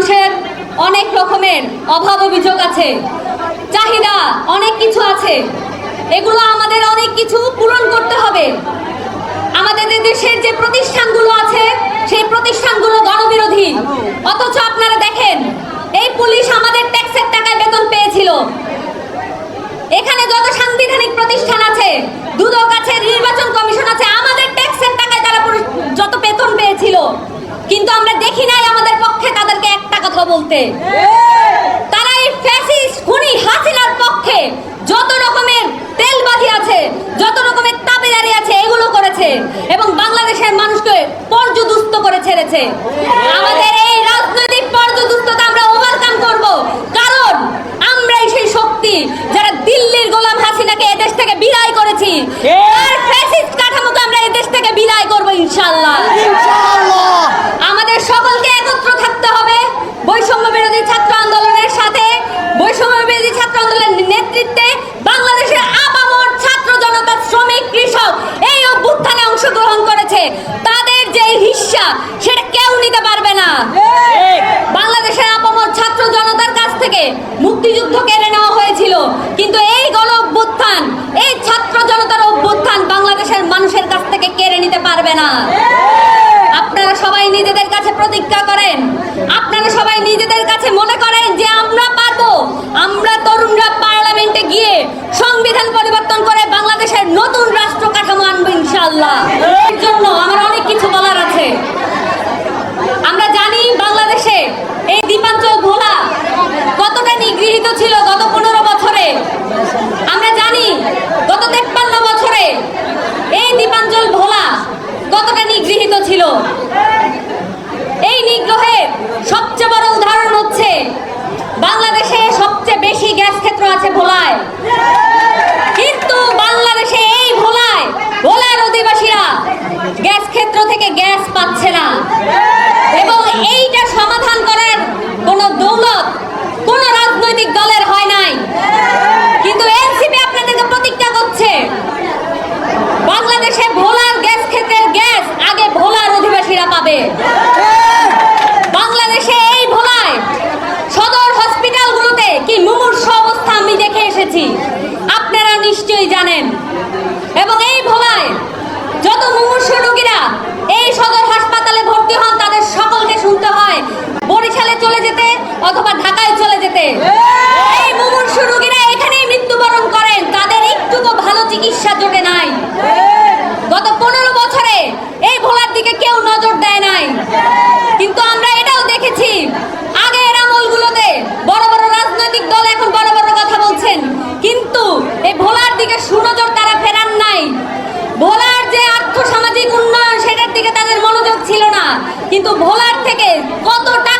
মানুষের অনেক রকমের অভাব অভিযোগ আছে। চাহিদা অনেক কিছু আছে। এগুলো আমাদের অনেক কিছু পূরণ করতে হবে। আমাদের দেশের যে প্রতিষ্ঠানগুলো আছে, সেই প্রতিষ্ঠানগুলো গণবিরোধী। অথচ আপনারা দেখেন, এই পুলিশ আমাদের ট্যাক্সের টাকায় বেতন পেয়েছিল। এখানে যত সাংবিধানিক প্রতিষ্ঠান আছে, দুদক আছে, নির্বাচন কমিশন আছে মুহূর্তে তারা এই ফ্যাসিস্ট খুনি হাসিনার পক্ষে যত রকমের তেলবাজি আছে যত রকমের তাবেদারি আছে এগুলো করেছে এবং বাংলাদেশের মানুষকে পর্যদুস্ত করে ছেড়েছে। আমাদের এই রাজনৈতিক পর্যদুস্ততা আমরা ওভারকাম করব। কারণ আমরাই সেই শক্তি যারা দিল্লির গোলাম হাসিনাকে এদেশ থেকে বিদায় করেছি। আর ফ্যাসিস্ট কাঠামোকে আমরা এদেশ থেকে বিদায় করব ইনশাল্লাহ জন্য আমার অনেক কিছু বলার আছে। আমরা জানি বাংলাদেশে এই দ্বীপাঞ্চল ভোলা কতটা নিগৃহীত ছিল গত পনেরো বছরে। আমরা জানি গত তেপ্পান্ন বছরে এই দ্বীপাঞ্চল ভোলা কতটা নিগৃহীত ছিল। এই নিগ্রহের সবচেয়ে বড় উদাহরণ হচ্ছে বাংলাদেশে সবচেয়ে বেশি গ্যাস ক্ষেত্র আছে ভোলায়। কিন্তু ভোলার থেকে কত টাকা